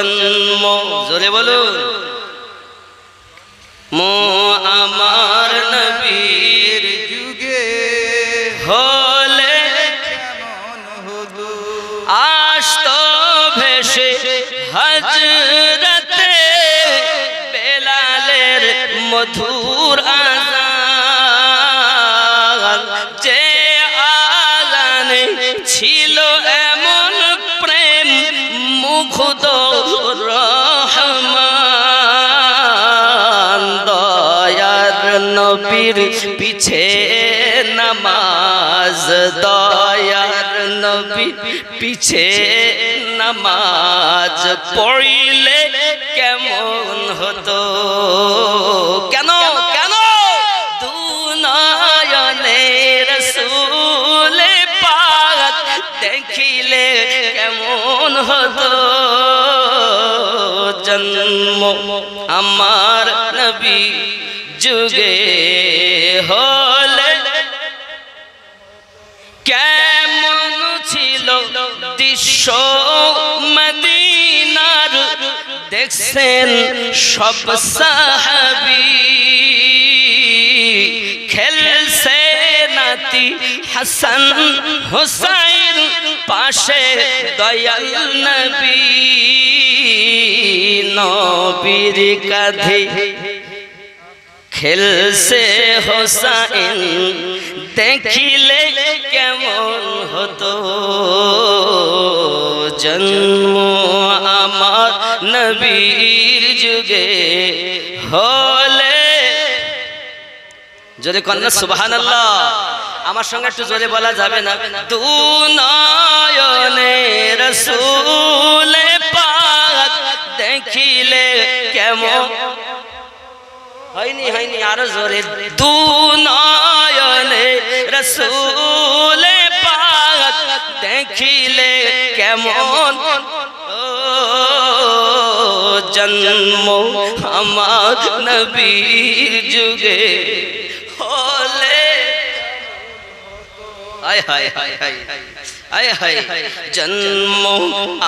জন্ম। জোরে বলুন। মো আমার নবীর যুগে হলে আসত ভেসে হজরতে বেলালের মধুর আজান নবীর পিছে নামাজ দয়ার নবী পিছে নামাজ পড়িলে কেমন হতো? কেন? কেন? দু নয়নে রসুলে পাক দেখিলে কেমন হতো? জন্ম আমার নবী যুগে হলে। কেমন ছিল মদিনার? দেখছেন সব সাহাবি। খেলছে নাতি হাসান হুসাইন, পাশে দয়াল নবী। নবীর কাঁধে খেলছে হোসাইন দেখিলে কেমন হতো? জন্ম আমার নবীর যুগে হলে। যদি কন্যা সুবাহান আমার সঙ্গে একটু জোরে বলা যাবে না। দু নয়নে রসুলে পাক দেখিলে কেমন হয়নি হয়নি, আরও জোরে, দু রসুলে পাক দেখিলে কেমন জন্ম আমার নবীর যুগে হলে? আয় হায় হায় হায় আয় হায়, জন্ম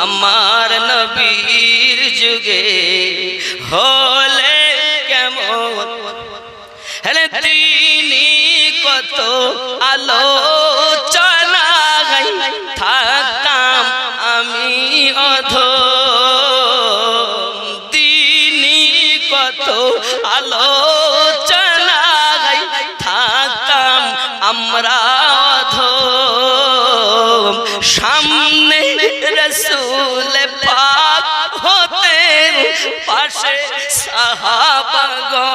আমার নবীর যুগে হলে হেলে তিনি কত আলোচনা গাই, থাকতাম আমি অধ তিনি কত আলোচনা গাই, থাকতাম আমরা অধ সামনে রসুল পাক হতে পাশে সাহাবাগণ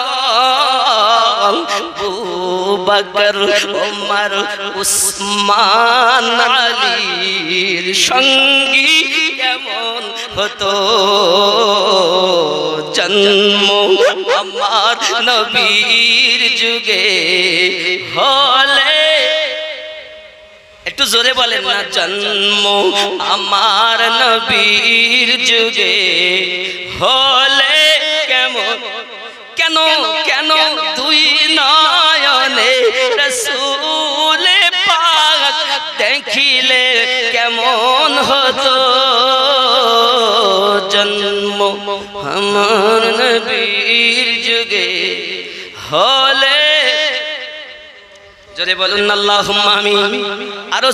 বকর ওমর উসমান আলীর সঙ্গী কেমন হতো? জন্ম আমার নবীর যুগে হলে। একটু জোরে বলেন না, জন্ম আমার নবীর যুগে হলে। আমার নবীর যুগে হলে। যদি বলুন আল্লাহ আমি আরও